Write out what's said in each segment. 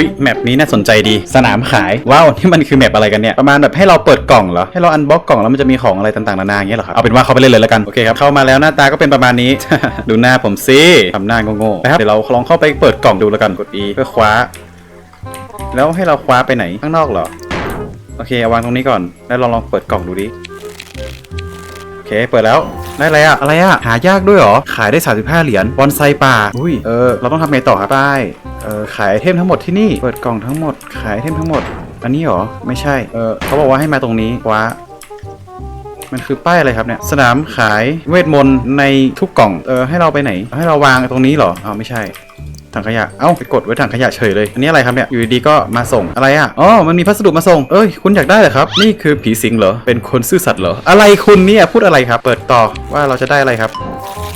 ฮ้ยแมปนี้น่าสนใจดี สนามขายว้าวนี่มันคือแมปอะไรกันเนี่ยประมาณแบบให้เราเปิดกล่องเหรอให้เราอันบ็อกกล่องแล้วมันจะมีของอะไรต่างๆนานาอย่างเงี้ยเหรอครับเอาเป็นว่าเข้าไปเล่นเลยแล้วกันโอเคครับเข้ามาแล้วหน้าตาก็เป็นประมาณนี้ ดูหน้าผมสิทำหน้าโง่ๆนะครับเดี๋ยวเราลองเข้าไปเปิดกล่องดูแล้วกันกด E เพื่อคว้า แล้วให้เราคว้าไปไหนข้างนอกเหรอโอเคเอาวางตรงนี้ก่อนแล้วลองลองเปิดกล่องดูดิโอเคเปิดแล้วได้อะไรอะอะไรอะหายากด้วยเหรอขายได้ 35 เหรียญบอนไซป่าอุ้ยเออเราต้องทำไงต่อครับป้าย เออขายไอเทมทั้งหมดที่นี่ เปิดกล่องทั้งหมด ขายไอเทมทั้งหมด อันนี้เหรอ ไม่ใช่ เออเขาบอกว่าให้มาตรงนี้ว้ามันคือป้ายอะไรครับเนี่ย สนามขายเวทมนต์ในทุกกล่อง เออให้เราไปไหน ให้เราวางตรงนี้เหรออ๋อไม่ใช่ ถังขยะ เอ้าไปกดไว้ถังขยะเฉยเลย อันนี้อะไรครับเนี่ย อยู่ดีๆก็มาส่ง อะไรอะ อ๋อ มันมีพัสดุมาส่ง เอ้ย คุณอยากได้เหรอครับ นี่คือผีสิงเหรอ เป็นคนซื่อสัตย์เหรอ อะไรคุณเนี่ย พูดอะไรครับ เปิดต่อว่าเราจะได้อะไรครับ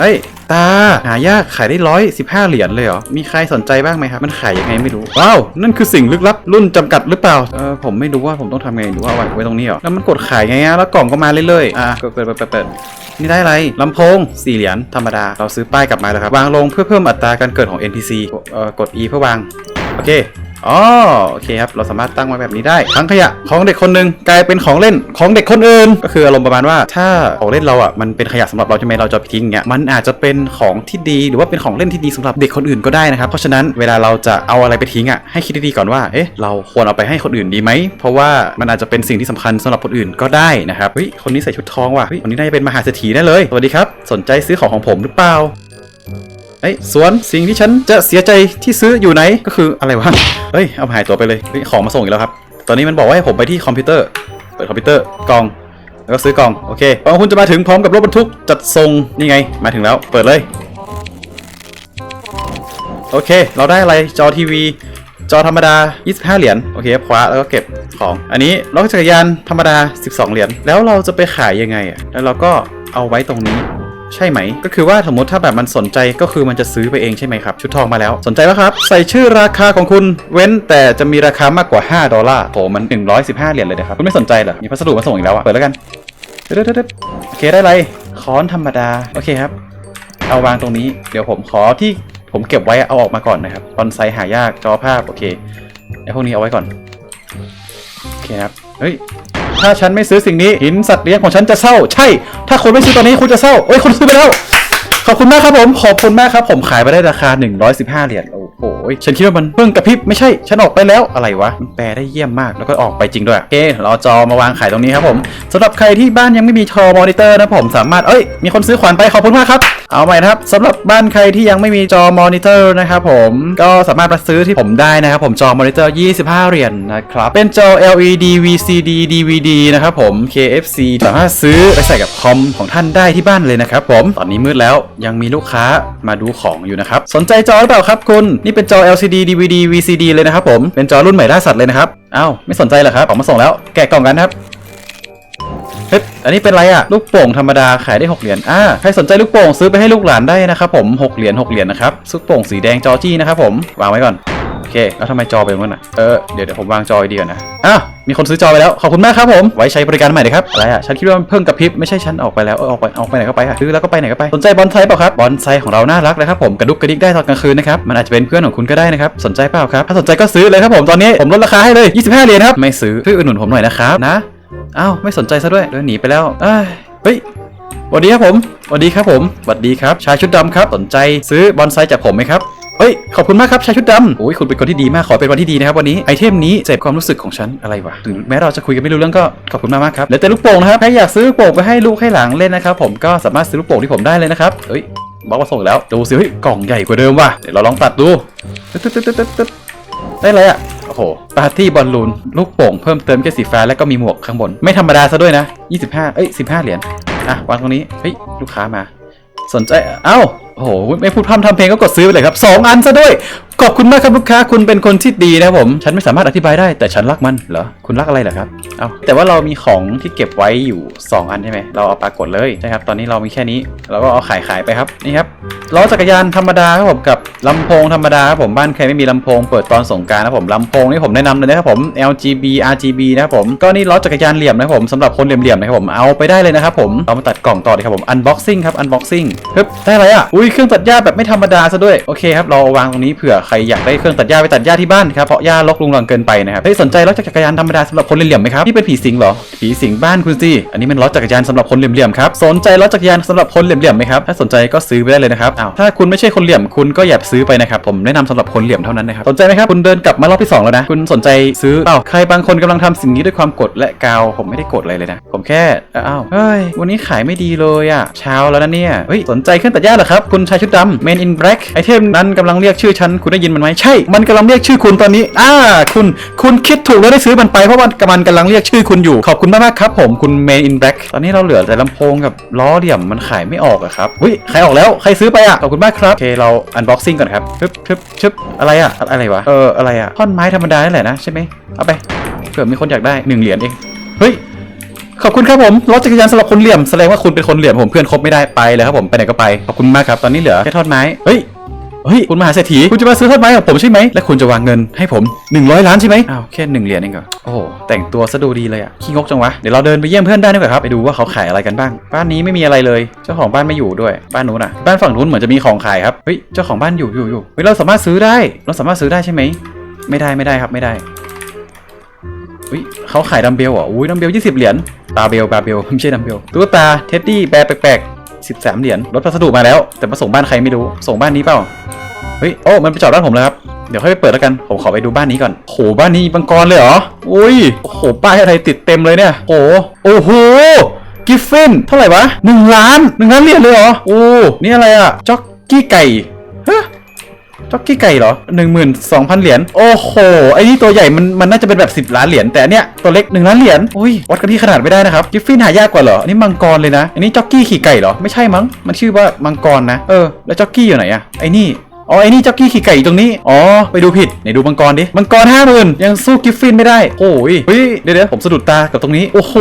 เฮ้ย ตา หายากขายได้ร้อยสิบห้าเหรียญเลยเหรอ มีใครสนใจบ้างไหมครับ มันขายยังไงไม่รู้ ว้าว นั่นคือสิ่งลึกลับ รุ่นจำกัดหรือเปล่า เออผมไม่รู้ว่าผมต้องทำไงหรือว่าเอาไว้ตรงนี้เหรอ แล้วมันกดขายไงอะแล้วกล่องก็มาเรื่อยๆ อะเปิดเปิดเปิดเปิดเปิดนี่ได้อะไรลำโพง4เหรียญธรรมดา เราซื้อป้ายกลับมาแล้วครับ วางลงเพื่อเพิ่มอัตราการเกิดของ NPC เอ่อกด E เพื่อวาง โอเค อ๋อโอเคครับ เราสามารถตั้งไว้แบบนี้ได้ ทั้งขยะของเด็กคนหนึ่งกลายเป็นของเล่นของเด็กคนอื่น ก็คืออารมณ์ประมาณว่า ถ้าของเล่นเราอะมันเป็นขยะสำหรับเราใช่ไหมเราจะเอาไปทิ้งอย่างเงี้ยมันอาจจะเป็นของที่ดีหรือว่าเป็นของเล่นที่ดีสำหรับเด็กคนอื่นก็ได้นะครับเพราะฉะนั้นเวลาเราจะเอาอะไรไปทิ้งอะให้คิดดีๆก่อนว่าเอ๊ะเราควรเอาไปให้คนอื่นดีไหมเพราะว่ามันอาจจะเป็นสิ่งที่สำคัญสำหรับคนอื่นก็ได้นะครับเฮ้ยคนนี้ใส่ชุดทองว่ะเฮ้ยคนนี้น่าจะเป็นมหาเศรษฐีแน่เลยสวัสดีครับสนใจซื้อของของผมหรือเปล่า เอ้ยสวนสิ่งที่ฉันจะเสียใจที่ซื้ออยู่ไหนก็คืออะไรวะเฮ้ยเอาหายตัวไปเลยเฮ้ยของมาส่งอีกแล้วครับ ตอนนี้มันบอกว่าให้ผมไปที่คอมพิวเตอร์เปิดคอมพิวเตอร์กล่องแล้วก็ซื้อกล่องโอเคกล่องคุณจะมาถึงพร้อมกับรถบรรทุกจัดส่งนี่ไง มาถึงแล้วเปิดเลย โอเค เราได้อะไรจอทีวี จอธรรมดา 25 เหรียญโอเคคว้าแล้วก็เก็บของ อันนี้รถจักรยานธรรมดา 12 เหรียญแล้วเราจะไปขายยังไงอะแล้วเราก็เอาไว้ตรงนี้ ใช่ไหม ก็คือว่าสมมติถ้าแบบมันสนใจก็คือมันจะซื้อไปเองใช่ไหมครับ ชุดทองมาแล้ว สนใจไหมครับ ใส่ชื่อราคาของคุณเว้นแต่จะมีราคามากกว่า 5 ดอลลาร์โหมัน 115 เหรียญเลยนะครับ คุณไม่สนใจเหรอมีพัสดุมาส่งอีกแล้วอะเปิดแล้วกันเด็ดเด็ดโอเคได้ไรค้อนธรรมดาโอเคครับ เอาวางตรงนี้เดี๋ยวผมขอที่ผมเก็บไว้เอาออกมาก่อนนะครับตอนไซหายากจอภาพโอเคไอพวกนี้เอาไว้ก่อนโอเคครับเฮ้ย ถ้าฉันไม่ซื้อสิ่งนี้หินสัตว์เลี้ยงของฉันจะเศร้า ใช่ ถ้าคุณไม่ซื้อตอนนี้คุณจะเศร้าเอ้ยคุณซื้อไปแล้ว ขอบคุณมากครับผม ขอบคุณมากครับผมขายไปได้ราคา 115 เหรียญ โอ้โหฉันคิดว่ามันเพิ่งกระพริบไม่ใช่ ฉันออกไปแล้วอะไรวะมันแปลได้เยี่ยมมากแล้วก็ออกไปจริงด้วยโอเคเราเอจอมาวางขายตรงนี้ครับผมสำหรับใครที่บ้านยังไม่มีจอมอนิเตอร์นะผมสามารถเอ้ยมีคนซื้อขวัญไปขอบคุณมากครับเอาใหม่นะครับสำหรับบ้านใครที่ยังไม่มีจอมอนิเตอร์นะครับผมก็สามารถมาซื้อที่ผมได้นะครับผมจอมอนิเตอร์ 25 เหรียญนะครับเป็นจอ LED VCD DVD นะครับผม KFC สามารถซื้อไปใส่กับคอมของท่านได้ที่บ้านเลยนะครับผมตอนนี้มืดแล้วยังมีลูกค้ามาดูของอยู่นะครับสนใจจอหรือเปล่าครับคุณนี่เป็นจอ LCD DVD VCD เลยนะครับผมเป็นจอรุ่นใหม่ล่าสัตว์เลยนะครับอ้าวไม่สนใจเหรอครับออกมาส่งแล้วแกะกล่องกันครับเฮ้ยอันนี้เป็นไรอะลูกโป่งธรรมดาขายได้ 6 เหรียญ อ่า ใครสนใจลูกโป่งซื้อไปให้ลูกหลานได้นะครับผม 6 เหรียญ 6 เหรียญนะครับ ลูกโป่งสีแดงจอจี้นะครับผม วางไว้ก่อน เค แล้วทำไมจอเป็นงั้นอะ เออ เดี๋ยวเดี๋ยวผมวางจอไว้ดีก่อนนะ อ้าว มีคนซื้อจอไปแล้ว ขอบคุณมากครับผม ไว้ใช้บริการใหม่เลยครับ อะไรอะ ฉันคิดว่ามันเพิ่งกระพริบ ไม่ใช่ฉันออกไปแล้ว เออออกไป ออกไปไหนก็ไปอะซื้อแล้วก็ไปไหนก็ไป สนใจบอลไซเปล่าครับ บอลไซของเราน่ารักเลยครับผม กระดุกกระดิกได้ตอนกลางคืนนะครับ มันอาจจะเป็นเพื่อนของคุณก็ได้นะครับ สนใจเปล่าครับ ถ้าสนใจก็ซื้อเลยครับผมตอนนี้ผมลดราคาให้เลย 25เหรียญครับ ไม่ซื้อช่วยอุดหนุนผมหน่อยนะครับนะอ้าวไม่สนใจซะด้วยเดินหนีไปแล้วอ้ยเฮ้ยสวัสดีครับผมสวัสดีครับผมสวัสดีครับ ชายชุดดำครับ สนใจซื้อบอนไซจากผมไหมครับ เฮ้ย ขอบคุณมากครับชายชุดดำโอ้ยคุณเป็นคนที่ดีมากขอเป็นวันที่ดีนะครับวันนี้ไอเทมนี้เสพความรู้สึกของฉันอะไรวะถึงแม้เราจะคุยกันไม่รู้เรื่องก็ขอบคุณมากมากครับเหลือแต่ลูกโป่งนะครับใครอยากซื้อลูกโป่งไปให้ลูกให้หลังเล่นนะครับผมก็สามารถซื้อลูกโป่งที่ผมได้เลยนะครับเฮ้ยบอกว่าส่งแล้วดูสิเฮ้ยกล่องใหญ่กว่าเดิมว่ะเดี๋ยวเราลองตัดดูได้เลยอะโอ้โหปาร์ตี้บอลลูนลูกโป่งเพิ่มเติมแค่สีฟ้าแล้วก็มีหมวกข้างบน ไม่ธรรมดาซะด้วยนะ 25 เอ้ย 15 เหรียญอะวางตรงนี้ เฮ้ย ลูกค้ามา สนใจ เอ้า โอ้โห ไม่พูดพร่ำทำเพลงก็กดซื้อไปเลยครับ 2 อันซะด้วย ขอบคุณมากครับลูกค้า คุณเป็นคนที่ดีนะผม ฉันไม่สามารถอธิบายได้แต่ฉันรักมันเหรอ คุณรักอะไรเหรอครับ เอาแต่ว่าเรามีของที่เก็บไว้อยู่ 2 อันใช่ไหม เราเอาปรากฏเลยใช่ครับ ตอนนี้เรามีแค่นี้ เราก็เอาขายขายไปครับ นี่ครับ ล้อจักรยานธรรมดาครับผมกับลำโพงธรรมดาครับผม บ้านใครไม่มีลำโพงเปิดตอนสงการนะครับผม ลำโพงนี่ผมแนะนำเลยนะครับผม LGB RGB นะครับผม ก็นี่ล้อจักรยานเหลี่ยมนะครับผมสำหรับคนเหลี่ยมๆนะครับผม เอาไปได้เลยนะครับผม เรามาตัดกล่องต่อเลยครับผม unboxing ครับ unboxing ปึ๊บได้อะไรอะ อุ้ยเครื่องตัดหญ้าแบบไม่ธรรมดาซะด้วย โอเคครับ เราวางตรงนี้เผื่อใครรอยากได้เครื่องตัดหญ้าไปตัดหญ้าที่บ้านครับ เพราะหญ้ารกรุงรังเกินไปนะครับเฮ้ยสนใจรถจักรยานธรรมดาสำหรับคนเหลี่ยมๆไหมครับนี่เป็นผีสิงเหรอผีสิงบ้านคุณสิอันนี้มันรถจักรยานสำหรับคนเหลี่ยมๆครับสนใจรถจักรยานสำหรับคนเหลี่ยมๆไหมครับถ้าสนใจก็ซื้อไปได้เลยนะครับอ้าวถ้าคุณไม่ใช่คนเหลี่ยมคุณก็อย่าซื้อไปนะครับผมแนะนำสำหรับคนเหลี่ยมเท่านั้นนะครับสนใจไหมครับคุณเดินกลับมารอบที่สองแล้วนะ คุณสนใจซื้อเปล่าใครบางคนกำลังทำสิ่งนี้ด้วยความกดและกาวผมไม่ได้กดอะไรเลยนะ ผมแค่อ้าวเฮ้ยวันนี้ขายไม่ดีเลยอะเช้าแล้วนะเนี่ยเฮ้ยสนใจเครื่องตัดหญ้าเหรอครับคุณชายชุดดำ Man in Black ไอเทมนั้นกำลังเรียกชื่อฉันคุณได้ยินมันไหมใช่ มันกำลังเรียกชื่อคุณตอนนี้อ่าคุณคุณคิดถูกแล้วได้ซื้อมันไปเพราะมันกำลังกำลังเรียกชื่อคุณอยู่ ขอบคุณมากๆครับผมคุณ Man in Black ตอนนี้เราเหลือแต่ลำโพงกับล้อเหลี่ยมมันขายไม่ออกอะครับอุ้ยขายออกแล้วใครซื้อไปอะขอบคุณมากครับโอเคเรา unboxing ก่อนครับชึบชึบชึบอะไรอะอะไรวะเอออะไรอะท่อนไม้ธรรมดานั่นแหละนะใช่ไหมเอาไปเผื่อมีคนอยากได้หนึ่งเหรียญเองเฮ้ยขอบคุณครับผมรถจักรยานสำหรับคนเหลี่ยมแสดงว่าคุณเป็นคนเหลี่ยมผมเพื่อนคบไม่ได้ไปเลยครับผมไปไหนก็ไปขอบคุณมากครับตอนนี้เหลือแค่ทอดไม้เฮ้ย เฮ้ยคุณมหาเศรษฐีคุณจะมาซื้อทอดไม้กับผมใช่ไหมและคุณจะวางเงินให้ผม 100 ล้านใช่ไหมอ้าวแค่หนึ่งเหรียญเองเหรอโอ้โหแต่งตัวซะดูดีเลยอะขี้งกจังวะเดี๋ยวเราเดินไปเยี่ยมเพื่อนได้ดีกว่าครับไปดูว่าเขาขายอะไรกันบ้าง บ้านนี้ไม่มีอะไรเลย เจ้าของบ้านไม่อยู่ด้วยบ้านนู้นอะบ้านฝั่งนู้นเหมือนจะมีของขายครับเฮ้ยเจ้าของบ้านอยู่อยู่อยู่เฮ้ยเราสามารถซื้อได้ เราสามารถซื้อได้ใช่ไหมไม่ได้ไม่ได้ครับไม่ได้อุ้ยเขาขายดัมเบลเหรอะอุ้ยดัมเบลยี่สิบเหรียญบาเบลบาเบลไม่ใช่ดัมเบลตุ๊กตาเท็ดดี้แบร์แปลกๆ สิบสามเหรียญรถพัสดุมาแล้ว แต่มาส่งบ้านใครไม่รู้ ส่งบ้านนี้เปล่า เฮ้ย โอ้ มันไปจอดบ้านผมแล้วครับ เดี๋ยวค่อยไปเปิดแล้วกัน ผมขอไปดูบ้านนี้ก่อนโหบ้านนี้มีมังกรเลยเหรอ อุ้ยโอ้โห ป้ายอะไรติดเต็มเลยเนี่ยโอ้โห โอ้โหกิฟฟิน เท่าไหร่วะหนึ่งล้านหนึ่งล้านเหรียญเลยเหรอ โอ้ นี่อะไรอะจ็อกกี้ไก่ ฮะ จ็อกกี้ไก่เหรอหนึ่งหมื่นสองพันเหรียญ โอ้โห ไอ้นี่ตัวใหญ่มันมันน่าจะเป็นแบบสิบล้านเหรียญ แต่เนี้ยตัวเล็กหนึ่งล้านเหรียญ อุ้ย วัดกันที่ขนาดไม่ได้นะครับ กิฟฟินหายากกว่าเหรอ อันนี้มังกรเลยนะ อันนี้จ็อกกี้ขี่ไก่เหรอ ไม่ใช่มั้ง มันชื่อว่ามังกรนะ เออ แล้วจ็อกกี้อยู่ไหนอะไอ้นี่ อ๋อไอ้นี่เจ็อกกี้ขี่ไก่อยู่ตรงนี้ อ๋อ ไปดูผิด ไหนดูมังกรดิ มังกรห้าหมื่นยังสู้กิฟฟินไม่ได้ โอ้ย เฮ้ย เดี๋ยวเดี๋ยวผมสะดุดตากับตรงนี้ โอ้โห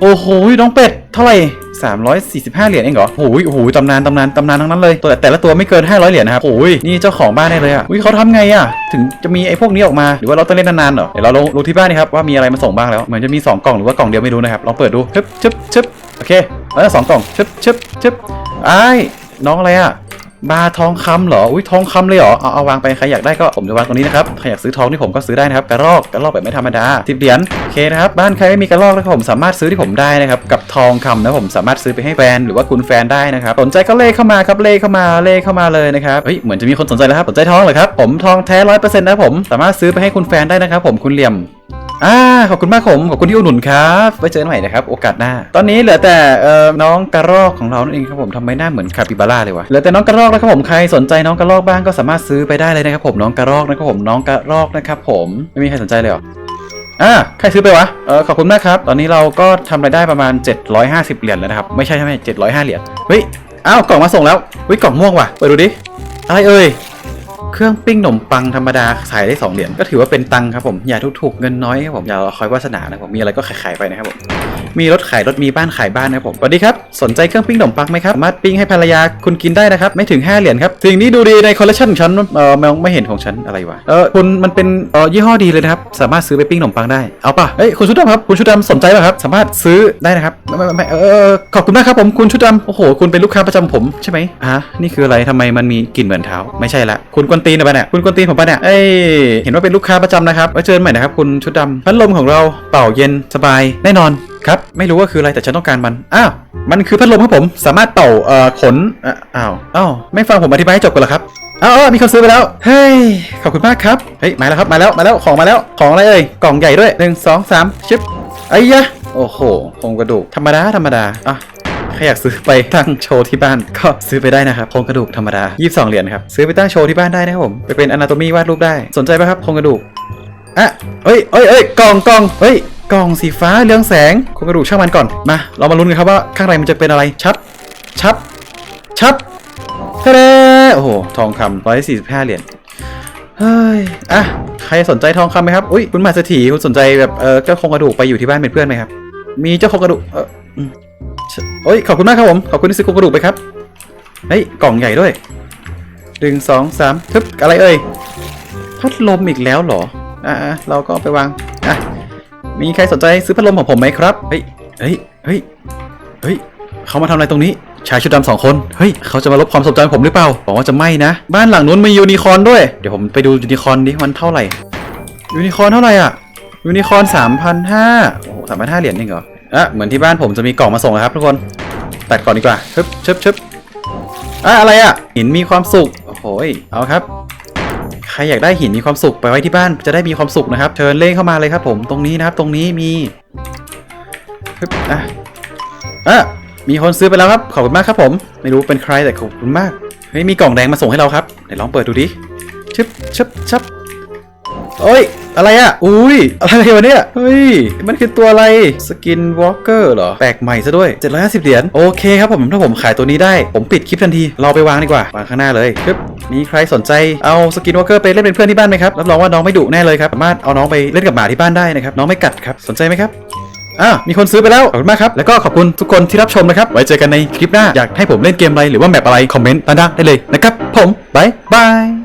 โอ้โหน้องเป็ด เท่าไหร่345 เหรียญเองเหรอโอ้ยโอ้โหตำนาน ตำนาน ตำนานทั้งนั้นเลยตัวแต่ละตัวไม่เกิน 500 เหรียญนะครับโอ้ยนี่เจ้าของบ้านได้เลยอะอุ้ยเขาทำไงอะ ถึงจะมีไอ้พวกนี้ออกมา หรือว่าเราต้องเล่นนานๆเหรอ เดี๋ยวเราลงลงที่บ้านนี่ครับว่ามีอะไรมาส่งบ้างแล้ว เหมือนจะมี 2 กล่องหรือว่ากล่องเดียวไม่รู้นะครับ ลองเปิดดูชึบชึบชึบโอเคแล้วสองกล่องชึบชึบชึบไอ้น้องอะไรอะ บาทองคำเหรอ อุ้ยทองคำเลยเหรอ เอาเอาวางไปใครอยากได้ก็ผมจะวางตรงนี้นะครับ ใครอยากซื้อทองที่ผมก็ซื้อได้นะครับกระรอกกระรอกแบบไม่ธรรมดาสิบเหรียญ โอเคนะครับ บ้านใครไม่มีกระรอกนะครับผมสามารถซื้อที่ผมได้นะครับ กับทองคำนะผมสามารถซื้อไปให้แฟนหรือว่าคุณแฟนได้นะครับ สนใจก็เลขเข้ามาครับ เลขเข้ามาเลขเข้ามาเลยนะครับ เฮ้ย เหมือนจะมีคนสนใจแล้วครับ สนใจทองเหรอครับ ผมทองแท้ร้อยเปอร์เซ็นต์นะผม สามารถซื้อไปให้คุณแฟนได้นะครับผมคุณเหลี่ยม อ่าขอบคุณมากผมขอบคุณที่อุดหนุนครับไว้เจอกันใหม่นะครับโอกาสหน้า ตอนนี้เหลือแต่เอ่อน้องกระรอกของเรานั่นเองครับผมทำไมหน้าเหมือนคาปิบาร่าเลยวะเหลือแต่น้องกระรอกแล้วครับผมใครสนใจน้องกระรอกบ้างก็สามารถซื้อไปได้เลยนะครับผมน้องกระรอกนะครับผมน้องกระรอกนะครับผมไม่มีใครสนใจเลยเหรออ่าใครซื้อไปวะ เออขอบคุณมากครับ ตอนนี้เราก็ทำรายได้ประมาณ 750 เหรียญแล้วนะครับ ไม่ใช่ใช่ไหม705 เหรียญ เฮ้ย อ้าว กล่องมาส่งแล้ว เฮ้ย กล่องม่วงว่ะ เปิดดูดิ อะไรเอ่ย เครื่องปิ้งขนมปังธรรมดาขายได้2เหรียญก็ถือว่าเป็นตังค์ครับผมอย่าทุกถูกๆเงินน้อยครับผมอย่ารอคอยวาสนานะครับผมมีอะไรก็ขายๆไปนะครับผม มีรถขายรถมีบ้านขายบ้านนะครับผมสวัสดีครับ สนใจเครื่องปิ้งขนมปังไหมครับสามารถปิ้งให้ภรรยาคุณกินได้นะครับ ไม่ถึง 5 เหรียญครับสิ่งนี้ดูดีในคอลเลคชันของฉันเออมองไม่เห็นของฉันอะไรวะเออคุณมันเป็นเออยี่ห้อดีเลยนะครับ สามารถซื้อไปปิ้งขนมปังได้เอาป่ะเอ้ยคุณชุดดำครับคุณชุดดำสนใจป่ะครับสามารถซื้อได้นะครับไม่ไม่ไม่เออขอบคุณมากครับผมคุณชุดดำโอ้โหคุณเป็นลูกค้าประจำผมใช่ไหมอะนี่คืออะไรทำไมมันมีกลิ่นเหมือนเท้า ไม่ใช่ละคุณกวนตีนหรอเปล่าเนี่ยคุณกวนตีนผมปะเนี่ยเอ้ยเห็นว่าเป็นลูกค้าประจำนะครับไว้เจอกันใหม่นะครับคุณชุดดำพัดลมของเราเป่าเย็นสบายแน่นอน ครับ ไม่รู้ว่าคืออะไรแต่ฉันต้องการมัน อ้าว มันคือพัดลมครับผม สามารถเป่าเอ่อขนอ้าวอ้าวไม่ฟังผมอธิบายให้จบกันหรอครับอ้าวอ้าวมีคนซื้อไปแล้ว เฮ้ย ขอบคุณมากครับ เฮ้ย มาแล้วครับ มาแล้ว มาแล้ว ของมาแล้ว ของอะไรเอ่ย กล่องใหญ่ด้วยหนึ่งสองสามชิปไอ้ยะ โอ้โหโครงกระดูก ธรรมดา ธรรมดา อะใครอยากซื้อไปตั้งโชว์ที่บ้านก็ซื้อไปได้นะครับโครงกระดูกธรรมดา 22 เหรียญครับ ซื้อไปตั้งโชว์ที่บ้านได้นะครับผม ไปเป็นอนาโตมีวาดรูปได้ สนใจไหมครับโครงกระดูกอะเอ้ยเอ้ยเอ้ยกล่องกล่องเฮ้ย กล่องสีฟ้าเรืองแสงโครงกระดูกช่างมันก่อนมาเรามาลุ้นกันครับว่าข้างในมันจะเป็นอะไรชับ ชับ ชับเฮ้โอ้โหทองคำร้อยสี่สิบห้าเหรียญเฮ้ยอะใครสนใจทองคำไหมครับอุ้ยคุณมาสถีคุณสนใจแบบเออเจ้าโครงกระดูกไปอยู่ที่บ้านเป็นเพื่อนไหมครับมีเจ้าโครงกระดูกเออโอ้ยขอบคุณมากครับผมขอบคุณที่ซื้อโครงกระดูกไปครับเฮ้ยกล่องใหญ่ด้วยหนึ่งสองสามทึบอะไรเอ่ยพัดลมอีกแล้วเหรออ่าเราก็ไปวาง มีใครสนใจซื้อพัดลมของผมไหมครับ เฮ้ย เฮ้ย เฮ้ย เฮ้ย เขามาทำอะไรตรงนี้ ชายชุดดำสองคน เฮ้ย เขาจะมาลบความทรงจผมหรือเปล่า บอกว่าจะไม่นะ บ้านหลังนู้นมียูนิคอร์นด้วย เดี๋ยวผมไปดูยูนิคอร์นดิมันเท่าไหร่ ยูนิคอร์นเท่าไหร่อะ ยูนิคอร์นสามพันห้าโอ้สามพันห้าเหรียญเองเหรออะเหมือนที่บ้านผมจะมีกล่องมาส่งแล้วครับทุกคน ตัดก่อนดีกว่าชึบชึบชึบอะอะไรอะหินมีความสุข โอ้โหยเอาครับ ใครอยากได้หินมีความสุขไปไว้ที่บ้านจะได้มีความสุขนะครับ เชิญเล่นเข้ามาเลยครับผมตรงนี้นะครับ ตรงนี้มีอะอะมีคนซื้อไปแล้วครับ ขอบคุณมากครับผม ไม่รู้เป็นใครแต่ขอบคุณมาก เฮ้ย มีกล่องแดงมาส่งให้เราครับไหนลองเปิดดูดิชึบชึบชับโอ้ย อะไรอะ อุ้ย อะไรวะเนี่ย เฮ้ย มันคือตัวอะไร สกินวอล์กเกอร์เหรอ แปลกใหม่ซะด้วย 750 เหรียญ โอเคครับผม ถ้าผมขายตัวนี้ได้ ผมปิดคลิปทันที เราไปวางดีกว่า วางข้างหน้าเลยปึ๊บ มีใครสนใจเอาสกินวอล์กเกอร์ไปเล่นเป็นเพื่อนที่บ้านไหมครับรับรองว่าน้องไม่ดุแน่เลยครับสามารถเอาน้องไปเล่นกับหมาที่บ้านได้นะครับน้องไม่กัดครับสนใจไหมครับอะมีคนซื้อไปแล้วขอบคุณมากครับ แล้วก็ขอบคุณทุกคนที่รับชมนะครับ ไว้เจอกันในคลิปหน้า อยากให้ผมเล่นเกมอะไรหรือว่าแมปอะไร คอมเมนต์ด้านล่างได้เลยนะครับ ผมบายบาย